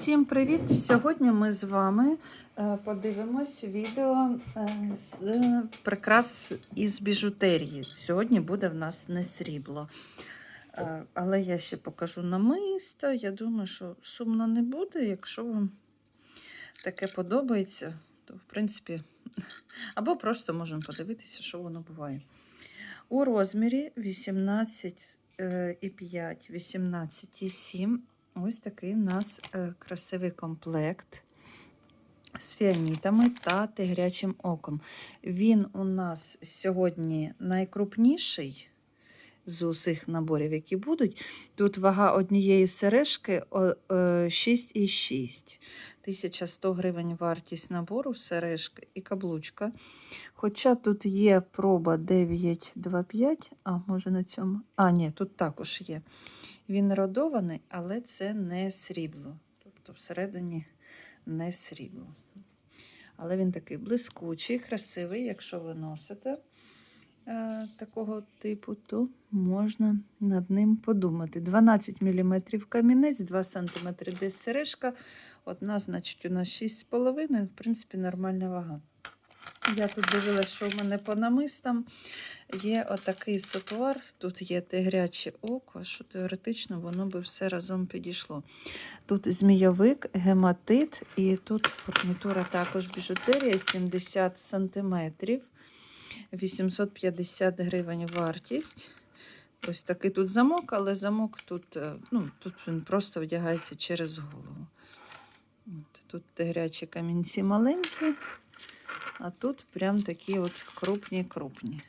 Всім привіт! Сьогодні ми з вами е, подивимось відео е, з е, прикрас із біжутерії. Сьогодні буде в нас не срібло. Але я ще покажу намисто. Я думаю, що сумно не буде. Якщо вам таке подобається, то в принципі, або просто можемо подивитися, що воно буває. У розмірі 18,5, 18,7. Ось такий у нас е, красивий комплект з фіанітами та тигрячим оком. Він у нас сьогодні найкрупніший з усіх наборів, які будуть. Тут вага однієї сережки е, 6,6. 1100 гривень вартість набору сережки і каблучка. Хоча тут є проба 925, а може на цьому. А, ні, тут також є. Він родований, але це не срібло. Тобто всередині не срібло. Але він такий блискучий, красивий. Якщо ви носите е, такого типу, то можна над ним подумати. 12 мм камінець, 2 см десь сережка. Одна, значить, у нас 6,5, в принципі, нормальна вага. Я тут дивилася, що в мене по намистам є отакий сотвар, тут є тигряче око, що теоретично воно би все разом підійшло. Тут змійовик, гематит, і тут фурнітура також біжутерія 70 см, 850 гривень вартість. Ось такий тут замок, але замок тут, е, ну, тут він просто вдягається через голову. Тут тигрячі камінці маленькі. А тут прям такі от крупні-крупні.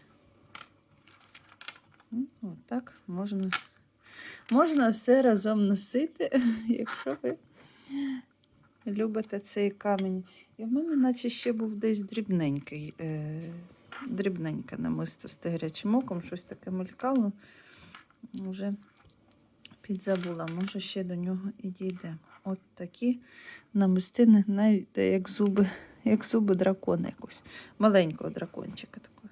Ну, От так можна, можна все разом носити, якщо ви любите цей камінь. І в мене, наче ще був десь дрібненький, е, дрібненьке намисто з тигрячим оком, щось таке мелькало. Вже підзабула, може ще до нього і дійде. От такі намистини, навіть як зуби як зуби дракона якось. Маленького дракончика такого.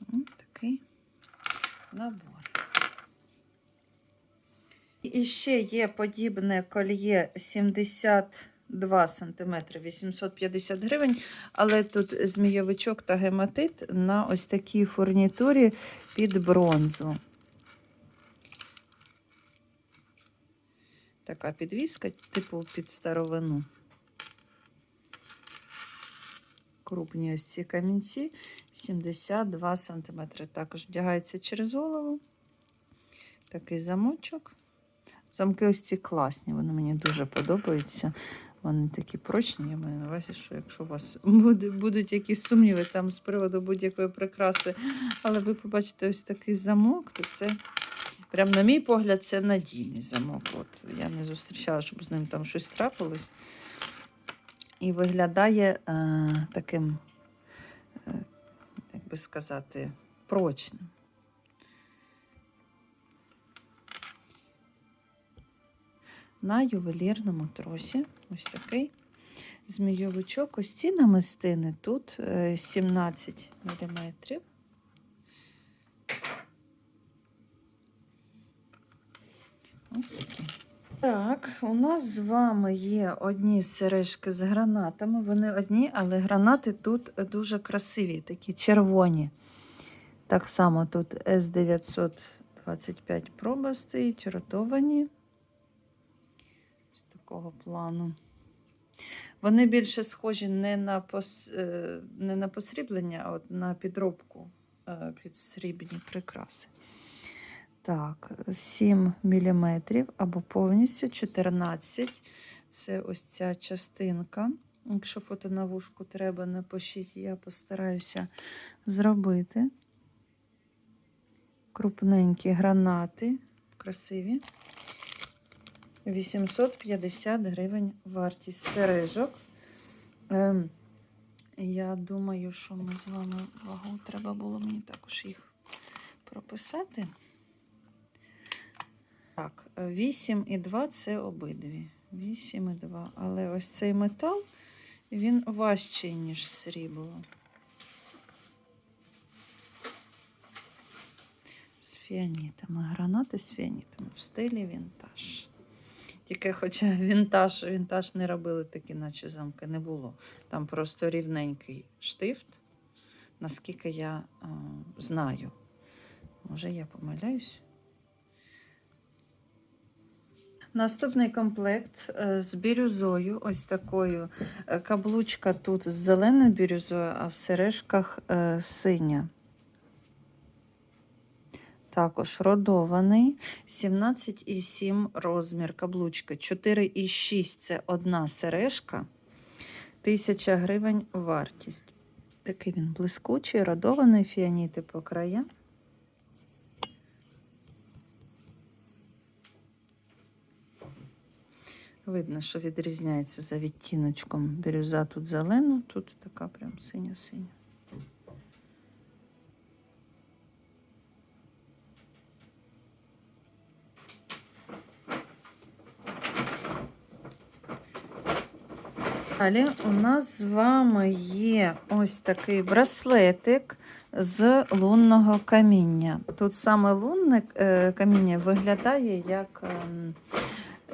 Ось такий набор. І ще є подібне кольє 72 см 850 гривень, але тут змійовичок та гематит на ось такій фурнітурі під бронзу. Така підвіска, типу під старовину. Крупні ось ці камінці 72 см. Також вдягається через голову. Такий замочок. Замки ось ці класні, вони мені дуже подобаються. Вони такі прочні. Я маю на увазі, що якщо у вас будуть якісь сумніви там з приводу будь-якої прикраси, але ви побачите ось такий замок, то це Прям, на мій погляд, це надійний замок. От, Я не зустрічала, щоб з ним там щось трапилось. І виглядає е, таким, е, як би сказати, прочним. На ювелірному тросі ось такий змійовичок. Ось ці намистини тут е, 17 мм. Ось такі. Так, у нас з вами є одні сережки з гранатами. Вони одні, але гранати тут дуже красиві, такі червоні. Так само тут С925 проба стоїть, ротовані. З такого плану. Вони більше схожі не на пос... е, не на посріблення, а от на підробку е, під срібні прикраси. Так, 7 мм або повністю 14 Це ось ця частинка. Якщо фото на вушку треба, напишіть, я постараюся зробити. Крупненькі гранати, красиві. 850 гривень вартість сережок. Ем, я думаю, що ми з вами вагу треба було мені також їх прописати. Так, 8,2 це обидві. 8,2. Але ось цей метал, він важчий, ніж срібло. З фіанітами. Гранати з фіанітами в стилі вінтаж. Тільки хоча вінтаж, вінтаж не робили такі, наче замки, не було. Там просто рівненький штифт, наскільки я е, знаю. Може, я помиляюсь. Наступний комплект е, з бірюзою, ось такою. Е, Каблучка тут з зеленою бірюзою, а в сережках е, синя. Також родований. 17,7 розмір каблучки. 4,6 це одна сережка. 1000 гривень вартість. Такий він блискучий, родований, фіаніти по краям. Видно, що відрізняється за відтіночком. Бірюза тут зелена, тут така прям синя-синя. Далі у нас з вами є ось такий браслетик з лунного каміння. Тут саме лунне е, каміння виглядає як ем,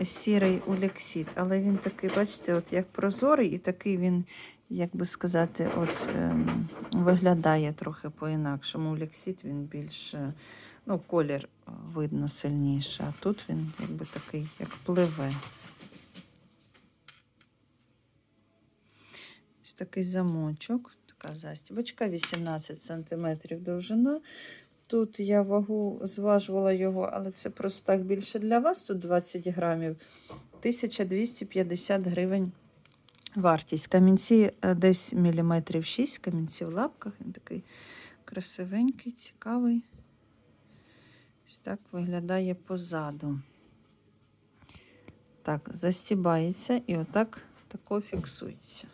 сірий улексіт, але він такий, бачите, от як прозорий, і такий він, як би сказати, от ем, виглядає трохи по-інакшому. Улексіт він більш, е, ну, колір видно сильніше, а тут він якби такий, як пливе. Ось такий замочок, така застібочка, 18 см довжина. Тут я вагу зважувала його, але це просто так більше для вас. Тут 20 грамів. 1250 гривень вартість. Камінці е, десь міліметрів 6, камінці в лапках. Він такий красивенький, цікавий. Ось так виглядає позаду. Так, застібається і отак тако фіксується.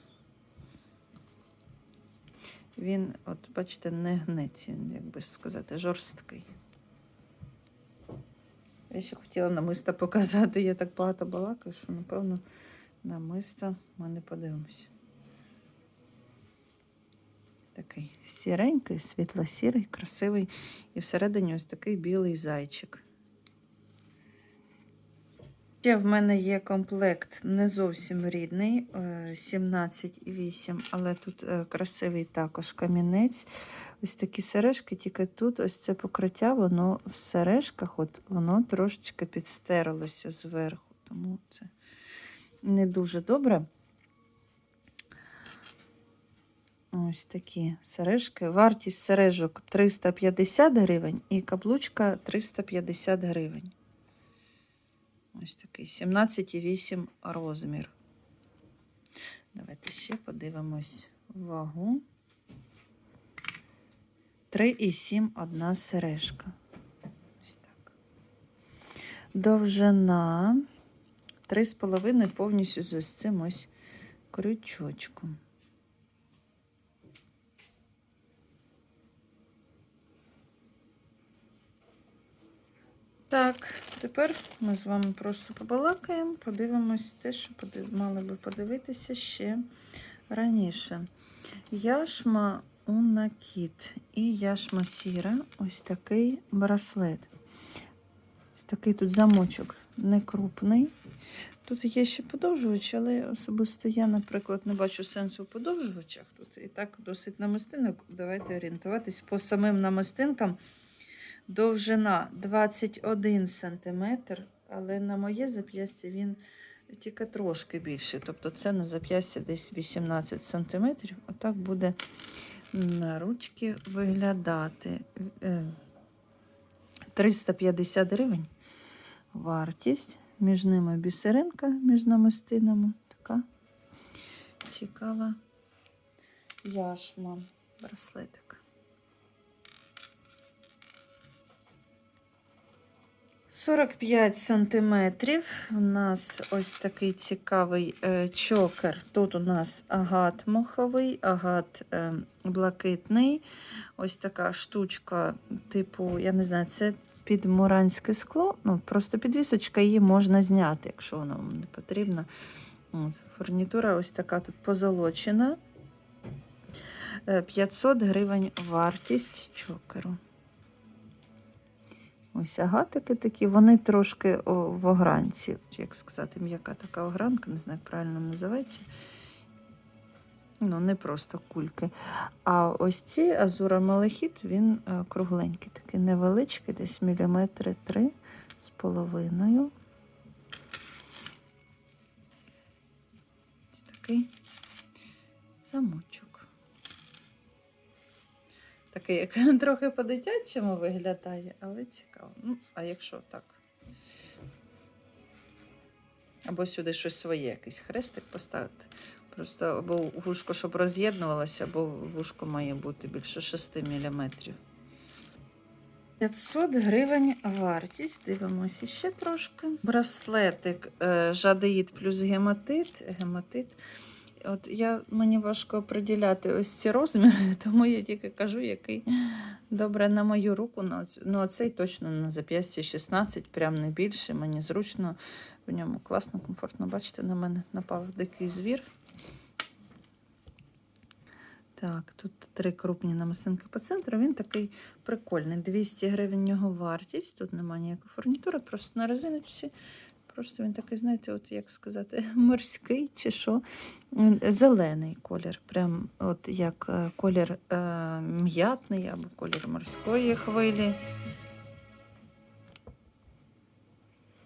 Він, от, бачите, не гнеться, як би сказати, жорсткий. Я ще хотіла намиста показати, я так багато балакаю, що, напевно, намиста ми не подивимося. Такий сіренький, світло-сірий, красивий. І всередині ось такий білий зайчик. Ще в мене є комплект не зовсім рідний, е, 17,8, але тут е, красивий також камінець. Ось такі сережки, тільки тут ось це покриття, воно в сережках, от воно трошечки підстерлося зверху, тому це не дуже добре. Ось такі сережки. Вартість сережок 350 гривень і каблучка 350 гривень. Ось такий 17,8 розмір. Давайте ще подивимось вагу. 3,7 одна сережка. Ось так. Довжина 3,5 повністю з ось цим ось крючочком. Так, тепер ми з вами просто побалакаємо, подивимось те, що мали би подивитися ще раніше. Яшма Унакіт і яшма сіра, ось такий браслет. Ось такий тут замочок не крупний. Тут є ще подовжувач, але особисто я, наприклад, не бачу сенсу в подовжувачах. Тут і так досить намистинок. Давайте орієнтуватись по самим намистинкам. Довжина 21 см, але на моє зап'ястя він тільки трошки більше. Тобто це на зап'ястя десь 18 см. Отак буде на ручки виглядати. Е, 350 гривень вартість. Між ними бісеринка, між намистинами. Така цікава яшма, браслетик. 45 сантиметрів. У нас ось такий цікавий е, чокер. Тут у нас агат моховий, агат е, блакитний. Ось така штучка, типу, я не знаю, це під муранське скло. Ну, Просто підвісочка її можна зняти, якщо воно вам не потрібно. От, фурнітура ось така тут позолочена. Е, 500 гривень вартість чокеру. Ось агатики такі, вони трошки в огранці, як сказати, м'яка така огранка, не знаю, як правильно називається. Ну, не просто кульки. А ось ці азура малахіт, він е, кругленький, такий невеличкий, десь міліметри три з половиною. Ось такий замочок. Такий, як трохи по-дитячому виглядає, але цікаво. Ну, а якщо так? Або сюди щось своє, якийсь хрестик поставити. Просто або вушко, щоб роз'єднувалося, або вушко має бути більше 6 мм. 500 гривень вартість. Дивимося ще трошки. Браслетик е, жадеїд плюс гематит. гематит. От я, мені важко приділяти ось ці розміри, тому я тільки кажу, який добре на мою руку. Ну, оцей точно на зап'ясті 16, прям не більше. Мені зручно в ньому класно, комфортно. Бачите, на мене напав дикий звір. Так, тут три крупні намистинки по центру. Він такий прикольний. 200 гривень його вартість. Тут немає ніякої фурнітури, просто на резиночці. Просто він такий, знаєте, от як сказати, морський чи що. Зелений колір. Прям от як е, колір е, м'ятний або колір морської хвилі.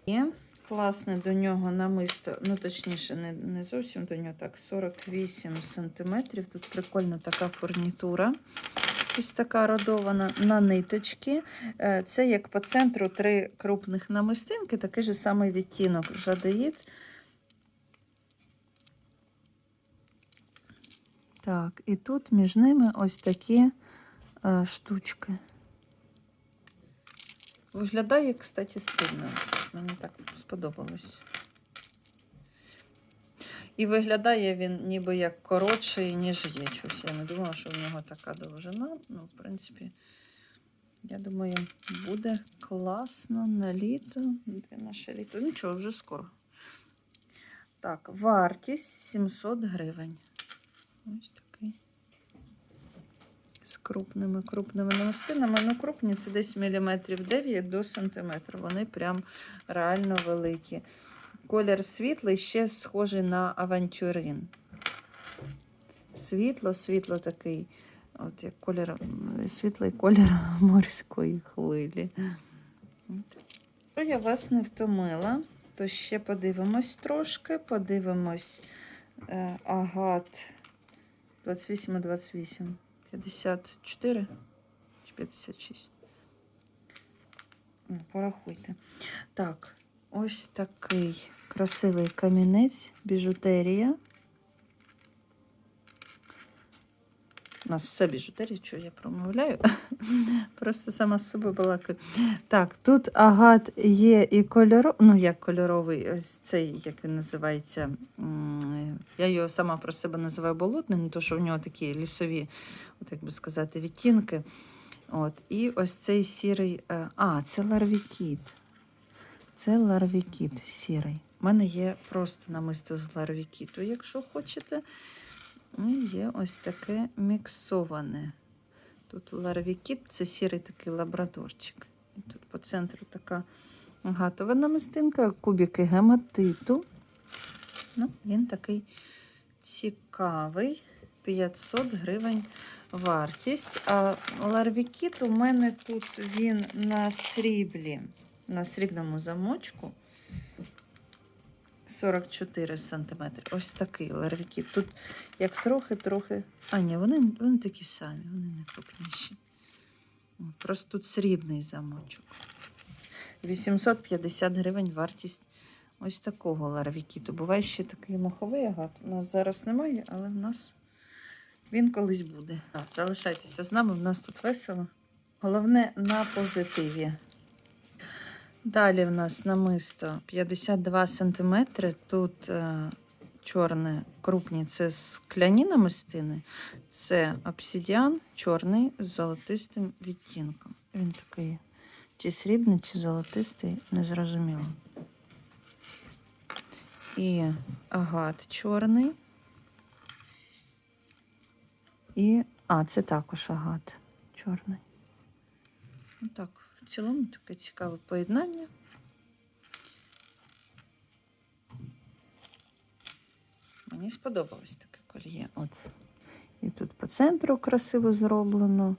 Є класне до нього намисто, ну точніше, не, не зовсім до нього так, 48 сантиметрів. Тут прикольна така фурнітура. Ось така родована на ниточки. Е, Це як по центру три крупних намистинки, такий же самий відтінок жадеїд. Так, і тут між ними ось такі е, штучки. Виглядає, кстати, стильно. Мені так сподобалось. І виглядає він ніби як коротший, ніж є. Чогось. Я не думала, що в нього така довжина. Ну, в принципі, я думаю, буде класно на літо. Де наше літо? Нічого, вже скоро. Так, вартість 700 гривень. Ось такий. З крупними крупними намистинами. Ну, крупні це десь міліметрів 9 до сантиметра. Вони прям реально великі. Колір світлий, ще схожий на авантюрин. Світло, світло такий, от як колір, світлий колір морської хвилі. Якщо я вас не втомила, то ще подивимось трошки. Подивимось е, агат 28 і 28. 54 чи 56. Ну, Порахуйте. Так, ось такий красивий камінець, біжутерія. У нас все біжутерія, що я промовляю. Просто сама з собою балакаю. Так, тут агат є і кольоровий, ну як кольоровий, ось цей, як він називається. Я його сама про себе називаю болотний, не то що в нього такі лісові, от як би сказати, відтінки. От, і ось цей сірий. е, А, це ларвікіт. Це ларвікіт сірий. У мене є просто намисто з ларвікіту, якщо хочете. І є ось таке міксоване. Тут ларвікіт, це сірий такий лабрадорчик. І тут по центру така гатова намистинка, кубики гематиту. Ну, він такий цікавий. 500 гривень вартість. А ларвікіт у мене тут він на сріблі, на срібному замочку. 44 см. Ось такий ларвікіт. Тут як трохи-трохи. А, ні, вони, вони такі самі, вони не крупніші. Просто тут срібний замочок. 850 гривень вартість ось такого ларвікіту. Буває ще такий маховий агат. У нас зараз немає, але в нас він колись буде. Так, залишайтеся з нами, в нас тут весело. Головне на позитиві. Далі в нас намисто 52 см. Тут е, чорне крупні це скляні намистини. Це обсидіан чорний з золотистим відтінком. Він такий чи срібний, чи золотистий, незрозуміло. І агат чорний. І. А, це також агат чорний. Отак, В цілому таке цікаве поєднання. Мені сподобалось таке кольє. От. І тут по центру красиво зроблено.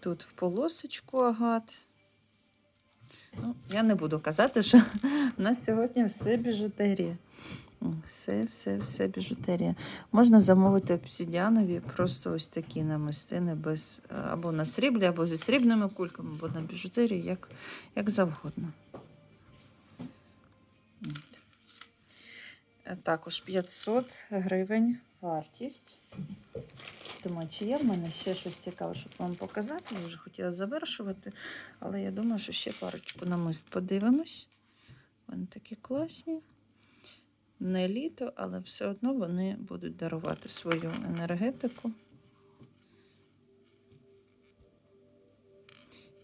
Тут в полосочку агат. Ну, я не буду казати, що в нас сьогодні все біжутерія. Все, все, все біжутерія. Можна замовити обсидіанові просто ось такі намистини без е, або на сріблі, або зі срібними кульками, або на біжутерії, як, як завгодно. Також 500 гривень вартість. Думаю, чи є в мене ще щось цікаве, щоб вам показати. Я вже хотіла завершувати, але я думаю, що ще парочку намист подивимось. Вони такі класні. Не літо, але все одно вони будуть дарувати свою енергетику.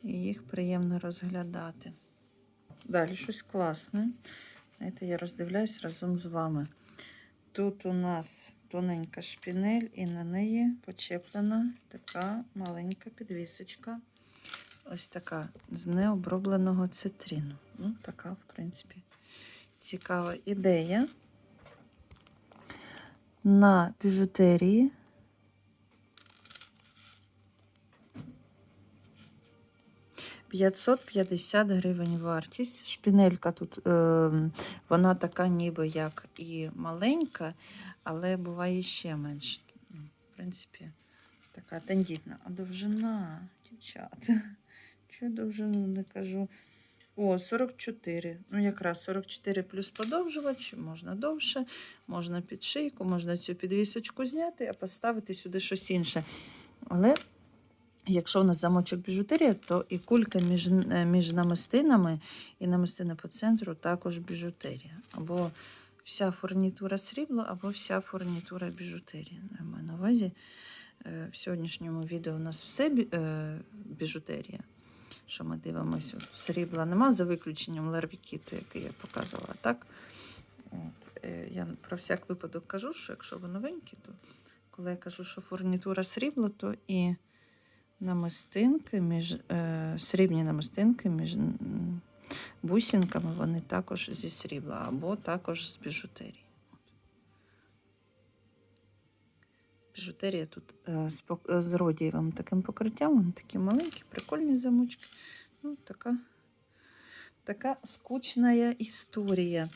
І їх приємно розглядати. Далі щось класне. Знаєте, я роздивляюсь разом з вами. Тут у нас тоненька шпінель, і на неї почеплена така маленька підвісочка. Ось така з необробленого цитрину. Ну, така, в принципі, цікава ідея. На біжутерії. П'ятсот п'ятдесят гривень вартість. Шпінелька тут, е, вона така ніби як і маленька, але буває ще менше. Ну, В принципі, така тендітна. А довжина, дівчата. Чого довжину не кажу? О, 44. Ну, якраз 44 плюс подовжувач, можна довше, можна під шийку, можна цю підвісочку зняти, а поставити сюди щось інше. Але якщо у нас замочок біжутерія, то і кулька між, е, між намистинами і намистина по центру також біжутерія. Або вся фурнітура срібло, або вся фурнітура біжутерія. Я маю на увазі. е, В сьогоднішньому відео у нас все е, біжутерія що ми дивимося. Срібла нема за виключенням ларвікіту, який я показувала. Так? От, е, я про всяк випадок кажу, що якщо ви новенькі, то коли я кажу, що фурнітура срібла, то і намистинки між е, срібні намистинки між м, бусинками, вони також зі срібла, або також з біжутерії. Біжутерія тут е, з, е, з родієвим таким покриттям. Вони такі маленькі, прикольні замочки. Ну, така, така скучна історія.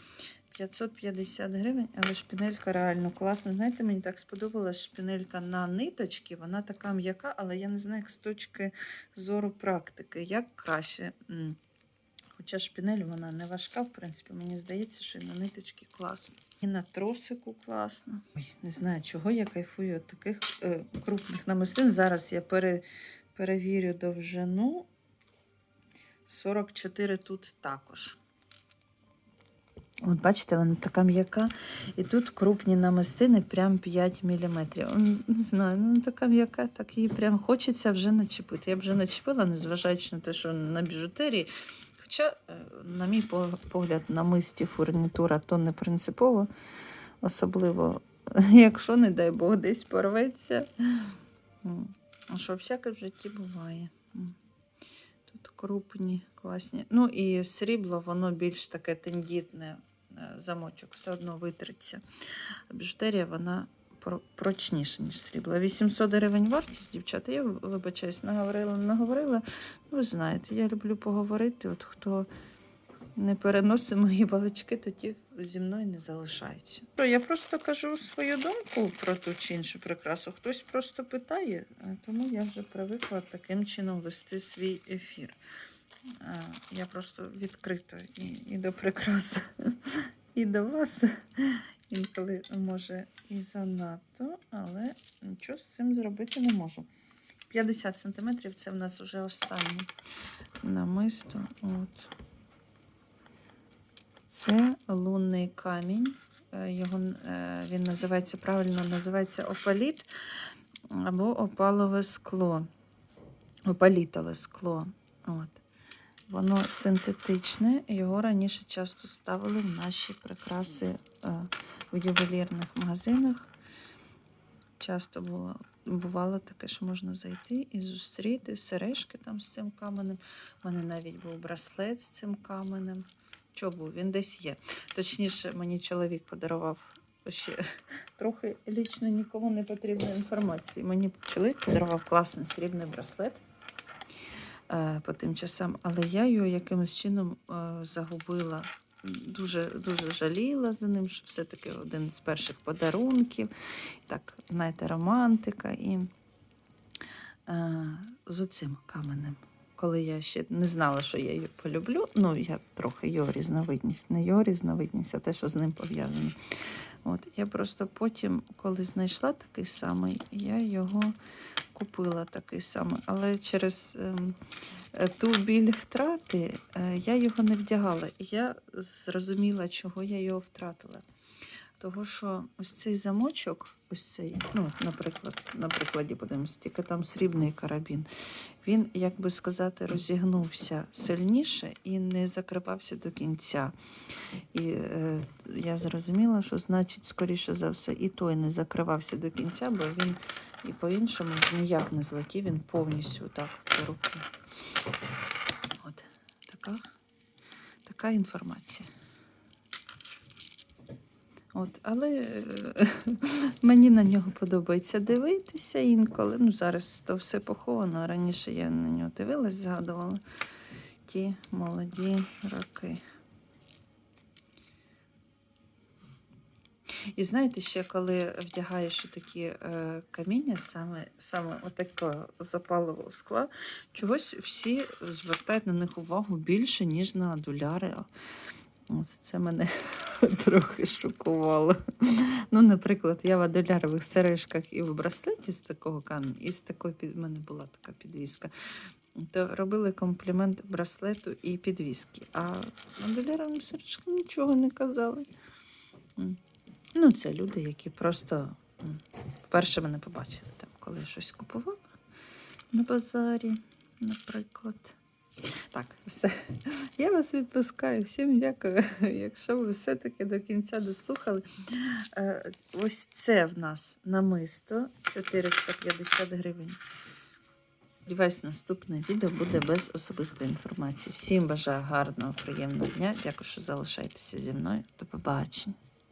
550 гривень, але шпінелька реально класна. Знаєте, мені так сподобалась шпінелька на ниточки. Вона така м'яка, але я не знаю, як з точки зору практики, як краще. Хоча шпінель вона не важка, в принципі, мені здається, що і на ниточки класно. І на тросику класно. Ой, не знаю, чого я кайфую від таких е, крупних намистин. Зараз я пере, перевірю довжину. 44 тут також. От бачите, вона така м'яка. І тут крупні намистини, прям 5 мм. Не знаю, ну така м'яка, так її прям хочеться вже начепити. Я б вже начепила, незважаючи на те, що на біжутерії. Хоча, е, на мій погляд, на мисті фурнітура то не принципово, особливо, якщо, не дай Бог, десь порветься. Що всяке в житті буває. Тут крупні, класні. Ну і срібло, воно більш таке тендітне, е, замочок, все одно витриться. Біжутерія, вона про- прочніша, ніж срібло. 800 гривень вартість, дівчата. Я вибачаюсь, наговорила, наговорила. Ну, ви знаєте, я люблю поговорити. От хто не переносить мої балачки, то ті зі мною не залишаються. Я просто кажу свою думку про ту чи іншу прикрасу. Хтось просто питає, е, тому я вже привикла таким чином вести свій ефір. Е, Я просто відкрита і, і до прикрас, і до вас. Інколи може і занадто, але нічого з цим зробити не можу. 50 см це в нас вже останнє намисто. От. Це лунний камінь. Е, Його, е, він називається правильно називається опаліт або опалове скло. Опалітове скло. От. Воно синтетичне, його раніше часто ставили в наші прикраси е, в ювелірних магазинах. Часто було бувало таке, що можна зайти і зустріти сережки там з цим каменем. У мене навіть був браслет з цим каменем. Що був? Він десь є. Точніше, мені чоловік подарував ще трохи лічно нікому не потрібної інформації. Мені чоловік подарував класний срібний браслет по тим часам, але я його якимось чином е, загубила. Дуже дуже жаліла за ним, що все-таки один з перших подарунків. Так, знаєте, романтика. І е, з оцим каменем. Коли я ще не знала, що я її полюблю, ну я трохи його різновидність, не його різновидність, а те, що з ним пов'язано. От я просто потім, коли знайшла такий самий, я його купила такий самий. Але через ем, е, ту біль втрати е, я його не вдягала. І я зрозуміла, чого я його втратила. Того, що ось цей замочок, ось цей, ну, наприклад, на прикладі подивимося, тільки там срібний карабін, він, як би сказати, розігнувся сильніше і не закривався до кінця. І е, я зрозуміла, що значить, скоріше за все, і той не закривався до кінця, бо він і по-іншому ніяк не злетів, він повністю так до руки. От така, така інформація. От, але е, мені на нього подобається дивитися інколи. Ну, зараз то все поховано. а Раніше я на нього дивилась, згадувала ті молоді роки. І знаєте, ще коли вдягаєш такі е, каміння, саме, саме отакого запалового скла, чогось всі звертають на них увагу більше, ніж на доляри. От це мене трохи шокувало. Ну, наприклад, я в адолярових сережках і в браслеті з такого каменю, і з такої в мене була така підвіска. То робили комплімент браслету і підвіски. А адоляровим сережкам нічого не казали. Ну, це люди, які просто м, вперше мене побачили, там, коли я щось купувала на базарі, наприклад. Так, все. Я вас відпускаю. Всім дякую. Якщо ви все-таки до кінця дослухали. Е, Ось це в нас намисто 450 гривень. Сподіваюсь, наступне відео буде без особистої інформації. Всім бажаю гарного, приємного дня. Дякую, що залишаєтеся зі мною. До побачення.